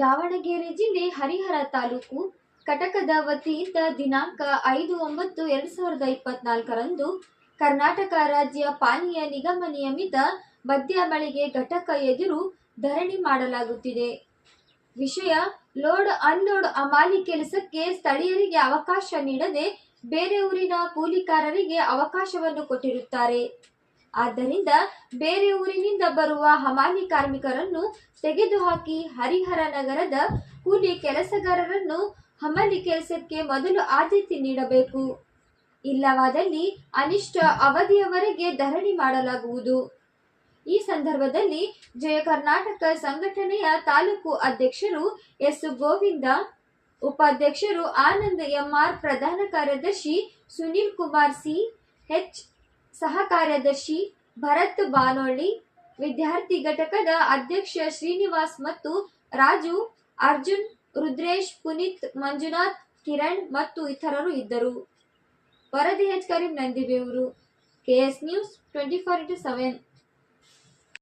ದಾವಣಗೆರೆ ಜಿಲ್ಲೆ ಹರಿಹರ ತಾಲೂಕು ಕಟಕದ ವತಿಯಿಂದ ದಿನಾಂಕ ಐದು ಒಂಬತ್ತು ಎರಡು ಸಾವಿರದ ಇಪ್ಪತ್ನಾಲ್ಕರಂದು ಕರ್ನಾಟಕ ರಾಜ್ಯ ಪಾನೀಯ ನಿಗಮ ನಿಯಮಿತ ಮದ್ಯ ಮಳಿಗೆ ಘಟಕ ಎದುರು ಧರಣಿ ಮಾಡಲಾಗುತ್ತಿದೆ. ವಿಷಯ ಲೋಡ್ ಅನ್ಲೋಡ್ ಅಮಾಲಿ ಕೆಲಸಕ್ಕೆ ಸ್ಥಳೀಯರಿಗೆ ಅವಕಾಶ ನೀಡದೆ ಬೇರೆ ಊರಿನ ಕೂಲಿಕಾರರಿಗೆ ಅವಕಾಶವನ್ನು ಕೊಟ್ಟಿರುತ್ತಾರೆ. ಆದ್ದರಿಂದ ಬೇರೆ ಊರಿನಿಂದ ಬರುವ ಹಮಾಲಿ ಕಾರ್ಮಿಕರನ್ನು ತೆಗೆದುಹಾಕಿ ಹರಿಹರ ನಗರದ ಕೂಲಿ ಕೆಲಸಗಾರರನ್ನು ಹಮಾಲಿ ಕೆಲಸಕ್ಕೆ ಮೊದಲು ಆದ್ಯತೆ ನೀಡಬೇಕು. ಇಲ್ಲವಾದಲ್ಲಿ ಅನಿಷ್ಟ ಅವಧಿಯವರೆಗೆ ಧರಣಿ ಮಾಡಲಾಗುವುದು. ಈ ಸಂದರ್ಭದಲ್ಲಿ ಜಯ ಕರ್ನಾಟಕ ಸಂಘಟನೆಯ ತಾಲೂಕು ಅಧ್ಯಕ್ಷರು ಎಸ್. ಗೋವಿಂದ, ಉಪಾಧ್ಯಕ್ಷರು ಆನಂದ್ ಎಂಆರ್, ಪ್ರಧಾನ ಕಾರ್ಯದರ್ಶಿ ಸುನೀಲ್ ಕುಮಾರ್ ಸಿ, ಎಚ್. ಸಹ ಕಾರ್ಯದರ್ಶಿ ಭರತ್ ಬಾನೋಳ್ಳಿ, ವಿದ್ಯಾರ್ಥಿ ಘಟಕದ ಅಧ್ಯಕ್ಷ ಶ್ರೀನಿವಾಸ್ ಮತ್ತು ರಾಜು, ಅರ್ಜುನ್, ರುದ್ರೇಶ್, ಪುನೀತ್, ಮಂಜುನಾಥ್, ಕಿರಣ್ ಮತ್ತು ಇತರರು ಇದ್ದರು. ವರದಿ H Karim Nandibevuru KS news twenty four into seven.